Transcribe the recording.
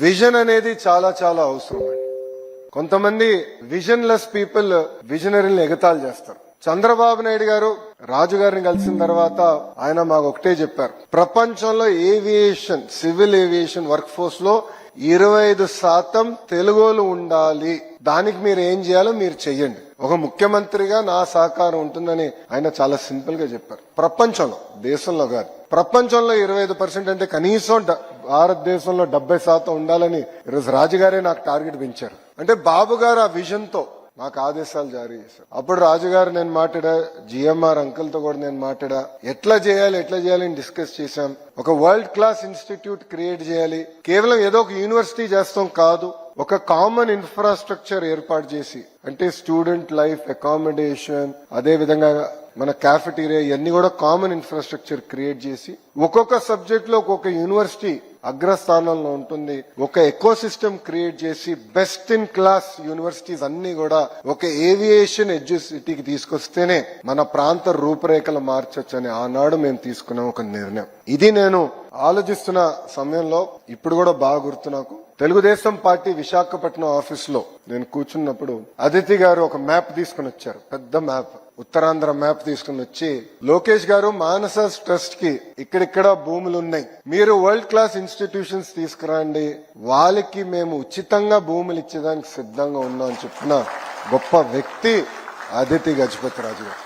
Vision అనేది చాలా చాలా అవసరం అండి. కొంతమంది విజన్ లెస్ పీపుల్ విజనరీని ఎగతాళి చేస్తారు. చంద్రబాబు నాయుడు గారు రాజు గారిని కలిసిన తర్వాత ఆయన మాకు ఒకటే చెప్పారు. ప్రపంచంలో ఏవియేషన్ సివిల్ ఏవియేషన్ వర్క్ ఫోర్స్లో ఇరవై ఐదు శాతం తెలుగులు ఉండాలి. దానికి మీరు ఏం చేయాలో మీరు చెయ్యండి. ఒక ముఖ్యమంత్రిగా నా సహకారం ఉంటుందని ఆయన చాలా సింపుల్గా చెప్పారు. ప్రపంచంలో దేశంలో కాదు. ప్రపంచంలో ఇరవై ఐదు పర్సెంట్ అంటే కనీసం భారతదేశంలో డెబ్బై శాతం ఉండాలని ఈరోజు రాజుగారే నాకు టార్గెట్ పెంచారు. అంటే బాబు గారు ఆ విజన్తో నాకు ఆదేశాలు జారీ చేశారు. అప్పుడు రాజుగారు నేను మాట్లాడా జిఎంఆర్ అంకుల్తో కూడా నేను మాట్లాడా ఎట్లా చేయాలి ఎట్లా చేయాలి అని డిస్కస్ చేశాం. ఒక వరల్డ్ క్లాస్ ఇన్స్టిట్యూట్ క్రియేట్ చేయాలి. కేవలం ఏదో ఒక యూనివర్సిటీ చేస్తాం కాదు ఒక కామన్ ఇన్ఫ్రాస్ట్రక్చర్ ఏర్పాటు చేసి అంటే స్టూడెంట్ లైఫ్ అకామిడేషన్ అదే విధంగా మన క్యాఫిటీరియా ఇవన్నీ కూడా కామన్ ఇన్ఫ్రాస్ట్రక్చర్ క్రియేట్ చేసి ఒక్కొక్క సబ్జెక్ట్లో ఒక్కొక్క యూనివర్సిటీ అగ్రస్థానంలో ఉంటుంది. ఒక ఎకో సిస్టమ్ క్రియేట్ చేసి బెస్ట్ ఇన్ క్లాస్ యూనివర్సిటీస్ అన్ని కూడా ఒక ఏవియేషన్ ఎడ్యుసిటీకి తీసుకొస్తేనే మన ప్రాంత రూపురేఖలు మార్చొచ్చు అని ఆనాడు మేము తీసుకున్న ఒక నిర్ణయం. ఇది నేను ఆలోచిస్తున్న సమయంలో ఇప్పుడు కూడా బాగా గుర్తు నాకు. తెలుగుదేశం పార్టీ విశాఖపట్నం ఆఫీస్లో నేను కూర్చున్నప్పుడు అదితి గారు ఒక మ్యాప్ తీసుకుని వచ్చారు. పెద్ద మ్యాప్ ఉత్తరాంధ్ర మ్యాప్ తీసుకుని వచ్చి లోకేష్ గారు మానస ట్రస్ట్కి ఇక్కడిక్కడ భూములు ఉన్నాయి మీరు వరల్డ్ క్లాస్ ఇన్స్టిట్యూషన్స్ తీసుకురండి. వాళ్ళకి మేము ఉచితంగా భూములు ఇచ్చేదానికి సిద్ధంగా ఉన్నాం అని చెప్పిన గొప్ప వ్యక్తి అదితి గజపతి రాజు గారు.